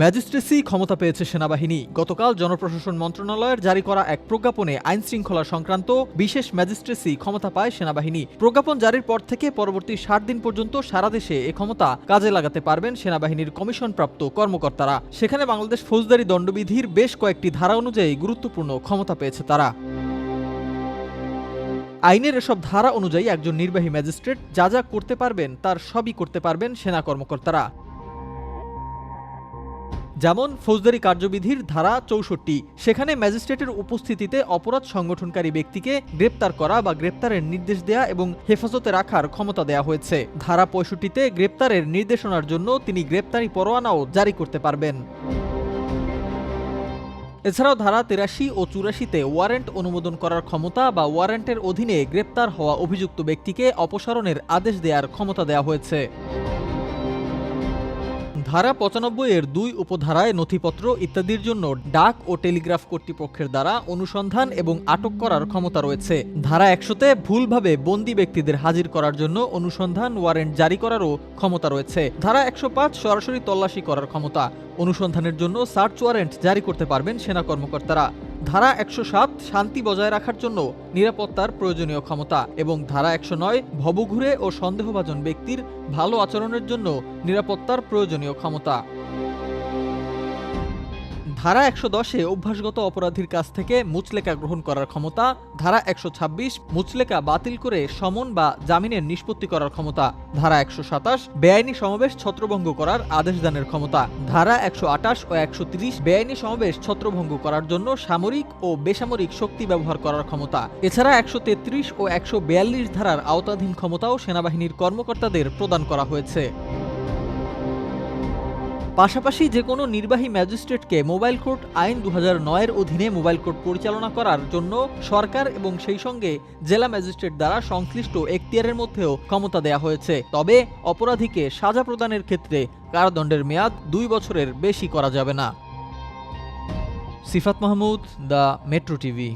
Magistracy ক্ষমতা পেয়েছে সেনাবাহিনী। গতকাল জনপ্রশাসন মন্ত্রণালয়ের জারি করা এক প্রজ্ঞাপনে আইন শৃঙ্খলা সংক্রান্ত বিশেষ ম্যাজিস্ট্রেসি ক্ষমতা পায় সেনাবাহিনী। প্রজ্ঞাপন জারির পর থেকে পরবর্তী ষাট দিন পর্যন্ত সারা দেশে এ ক্ষমতা কাজে লাগাতে পারবেন সেনাবাহিনীর কমিশনপ্রাপ্ত কর্মকর্তারা। সেখানে বাংলাদেশ ফৌজদারি দণ্ডবিধির বেশ কয়েকটি ধারা অনুযায়ী গুরুত্বপূর্ণ ক্ষমতা পেয়েছে তারা। আইনের এসব ধারা অনুযায়ী একজন নির্বাহী ম্যাজিস্ট্রেট যা যা করতে পারবেন তার সবই করতে পারবেন সেনা কর্মকর্তারা। যেমন ফৌজদারি কার্যবিধির ধারা চৌষট্টি, সেখানে ম্যাজিস্ট্রেটের উপস্থিতিতে অপরাধ সংগঠনকারী ব্যক্তিকে গ্রেপ্তার করা বা গ্রেপ্তারের নির্দেশ দেয়া এবং হেফাজতে রাখার ক্ষমতা দেয়া হয়েছে। ধারা পঁয়ষট্টিতে গ্রেপ্তারের নির্দেশনার জন্য তিনি গ্রেপ্তারি পরোয়ানাও জারি করতে পারবেন। এছাড়াও ধারা তেরাশি ও চুরাশিতে ওয়ারেন্ট অনুমোদন করার ক্ষমতা বা ওয়ারেন্টের অধীনে গ্রেপ্তার হওয়া অভিযুক্ত ব্যক্তিকে অপসারণের আদেশ দেওয়ার ক্ষমতা দেওয়া হয়েছে। ধারা পঁচানব্বই এর দুই উপধারায় নথিপত্র ইত্যাদির জন্য ডাক ও টেলিগ্রাফ কর্তৃপক্ষের দ্বারা অনুসন্ধান এবং আটক করার ক্ষমতা রয়েছে। ধারা একশোতে ভুলভাবে বন্দি ব্যক্তিদের হাজির করার জন্য অনুসন্ধান ওয়ারেন্ট জারি করারও ক্ষমতা রয়েছে। ধারা একশো পাঁচ সরাসরি তল্লাশি করার ক্ষমতা। অনুসন্ধানের জন্য সার্চ ওয়ারেন্ট জারি করতে পারবেন সেনা কর্মকর্তারা। ধারা একশো সাত শান্তি বজায় রাখার জন্য নিরাপত্তার প্রয়োজনীয় ক্ষমতা এবং ধারা একশো নয় ভবঘুরে ও সন্দেহভাজন ব্যক্তির ভালো আচরণের জন্য নিরাপত্তার প্রয়োজনীয় ক্ষমতা। ধারা একশো দশে অভ্যাসগত অপরাধীর কাছ থেকে মুচলেকা গ্রহণ করার ক্ষমতা, ধারা একশো ছাব্বিশ মুচলেকা বাতিল করে সমন বা জামিনের নিষ্পত্তি করার ক্ষমতা, ধারা একশো সাতাশ বেআইনি সমাবেশ ছত্রভঙ্গ করার আদেশ দানের ক্ষমতা, ধারা একশো আটাশ ও একশো তিরিশ বেআইনি সমাবেশ ছত্রভঙ্গ করার জন্য সামরিক ও বেসামরিক শক্তি ব্যবহার করার ক্ষমতা, এছাড়া একশো তেত্রিশ ও একশো বিয়াল্লিশ ধারার আওতাধীন ক্ষমতাও সেনাবাহিনীর কর্মকর্তাদের প্রদান করা হয়েছে। পাশাপাশি যে কোনো নির্বাহী ম্যাজিস্ট্রেটকে মোবাইল কোর্ট আইন দু হাজার নয়ের অধীনে মোবাইল কোর্ট পরিচালনা করার জন্য সরকার এবং সেই সঙ্গে জেলা ম্যাজিস্ট্রেট দ্বারা সংশ্লিষ্ট এখতিয়ারের মধ্যেও ক্ষমতা দেয়া হয়েছে। তবে অপরাধীকে সাজা প্রদানের ক্ষেত্রে কারাদণ্ডের মেয়াদ দুই বছরের বেশি করা যাবে না। Sifat Mahmud, the metro TV.